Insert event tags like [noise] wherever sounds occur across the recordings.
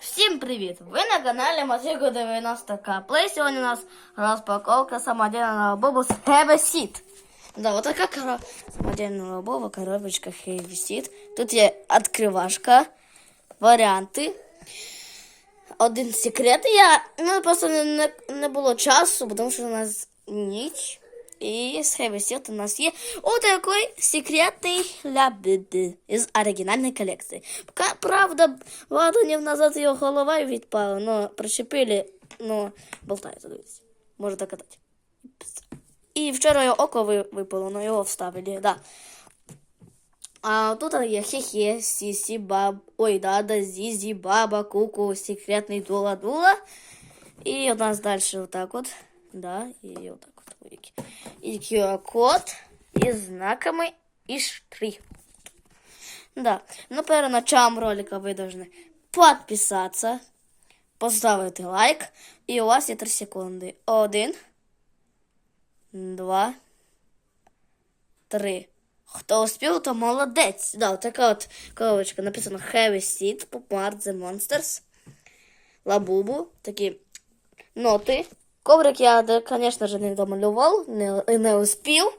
Всім привіт! Ви на каналі Мотико 90 Плей. Сьогодні у нас розпаковка самодельного бобу з Heavy Seed. Да, вот така кора... самодельного боба, коробочка Heavy Seed. Тут є відкривашка, варіанти. Один секрет. Я ну, просто не, не, не було часу, тому що у нас ніч. І з Heavy Seed у нас є вот такой секретний лябиди із оригінальної колекції. Пока, правда, пару днів назад його голова відпала, но причепили, но болтається, дивіться. Може докатати. І вчора його око ви- випало, но його вставили, да. А тут є хе-хе, сісі, баб, ой, дада, зізі, баба, куку, секретний дула-дула. І у нас далі отак от, да, і отак от, Великий. І QR-код, і знаками, і штрих. Да. Ну, перед началом ролика вы должны подписаться, поставити лайк, і у вас є 3 секунди. Один, два, три. Хто успів, то молодець. Да, така от коробочка написано Heavy Seed, Pop Mart The Monsters, Лабубу, такі ноти. Коврик я, да, конечно же, не домалював, не, не успів.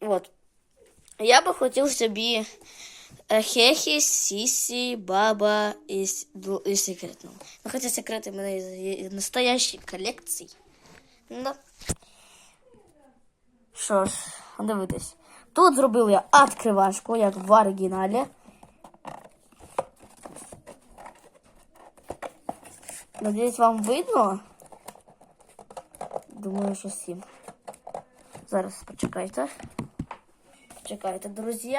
Вот. Я би хотів собі е, Хехі, Сісі, Баба і, с- ду- і секретного. Ну, хоча секрети в мене є із настоящої колекції. Ну, да. Що ж, дивитись. Тут зробив я відкривашку, як в оригіналі. Надіюсь, вам видно. Думаю, що всім. Зараз почекайте. Почекайте, друзі.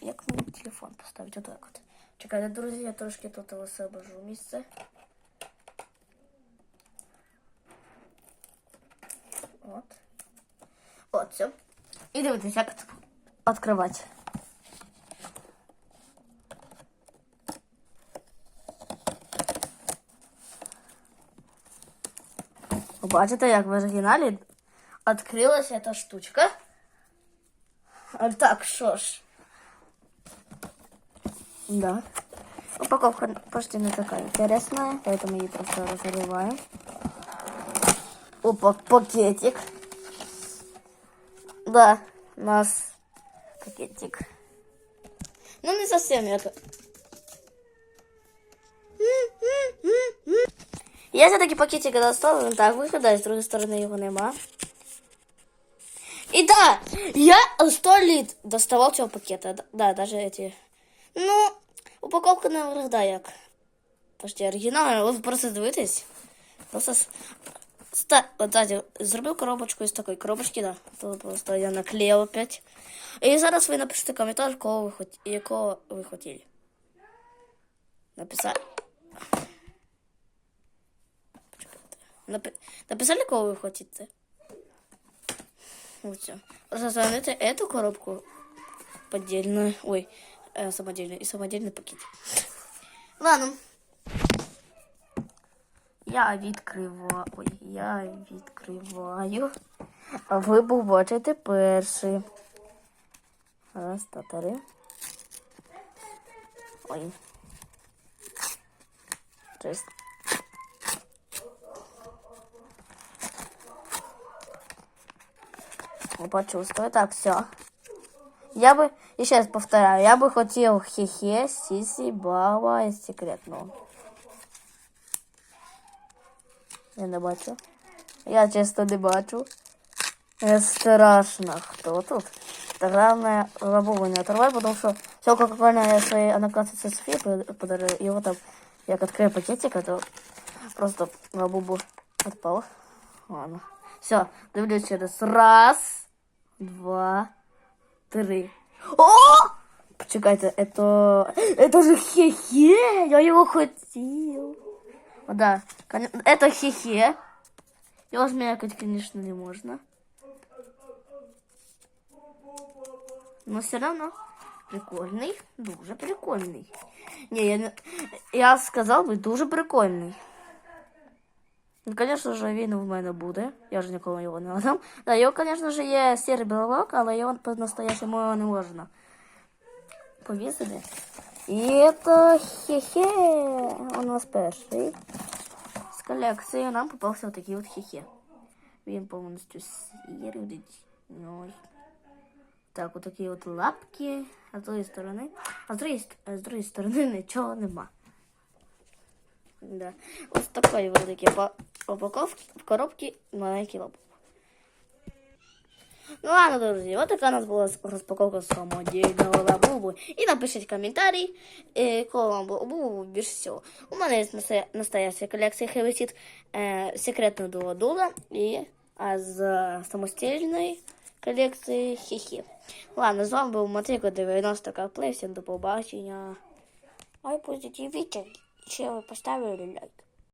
Як мені телефон поставити? Отак от. Чекайте, друзі, я трошки тут висобожу місце. От. От, все. І дивитесь, як відкривати. Бачите, як в оригіналі відкрилася ця штучка. А так, що ж. Да. Упаковка почти не такая интересная, поэтому ее просто разрываем. Опа, пакетик. Да, у нас пакетик. Ну, не совсем это. Я все-таки пакетик достал, він так виглядає, з другої сторони його нема. І да, я сто літ доставав цього пакета. Да, Да, даже эти. Ну, упаковка не виглядає як. Почти оригінальна, ви просто дивитесь. Просто с- ста... от, знаєте, зробив коробочку із такої коробочки, да. То просто я наклеїв опять. І зараз ви напишете коментар, кого ви хот... якого ви хотіли. Написати. Напи... Написали, кого вы хотите? Вот все. Просто замените эту коробку поддельную. Ой, э, самодельную. И самодельный пакет. Ладно. Я відкриваю. Ой, я відкриваю. А ви побачите перший. Раз, два, три. Ой. Шесть. Почувствую. Так, все. Я бы, еще раз повторяю, я бы хотел хе-хе, сиси, баба и секретного. Я не бачу. Я чисто не бачу. Е, Страшно. Хто тут? Главное, лобову не оторвай, потому что все, как буквально я своей однокласснице Софии подарил, и вот там, як открою пакетик, а то просто лобову отпал. Ладно. Все, дивлюсь через раз, два, три. О! Почекайте, это... Это же хе-хе! Я его хотел. Да, это хе-хе. Его змякать, конечно, не можно. Но все равно прикольний, дуже прикольний. Не, я, я сказав би, дуже прикольний. Ну, звісно ж, він в мене буде. Я ж ніколи його не дам. Да, його, звісно ж, є сірий білок, але його по-настоящему не можна повісити. І це хе-хе. У нас перший. З колекції нам попався отакий от хе-хе. Він повністю сірий. Ось. Так, отакі от лапки. А з другої сторони. А з другої, ст- а з другої сторони [laughs] нічого нема. Да. Ось такої великі па- упаковки в коробці маленький лоб. Ну ладно, друзі, от така у нас була розпаковка самодільного лабубу. І напишіть коментарі, е, кого вам було лабубу більше всього. У мене є настоя- настояща колекція Хевесіт, е, секретна дула дула і а з е, самостільної колекції хі-хі. Ладно, з вами був Матейко 90 Каплей. Всім до побачення. Ай, позитивіть, ще ви поставили лайк.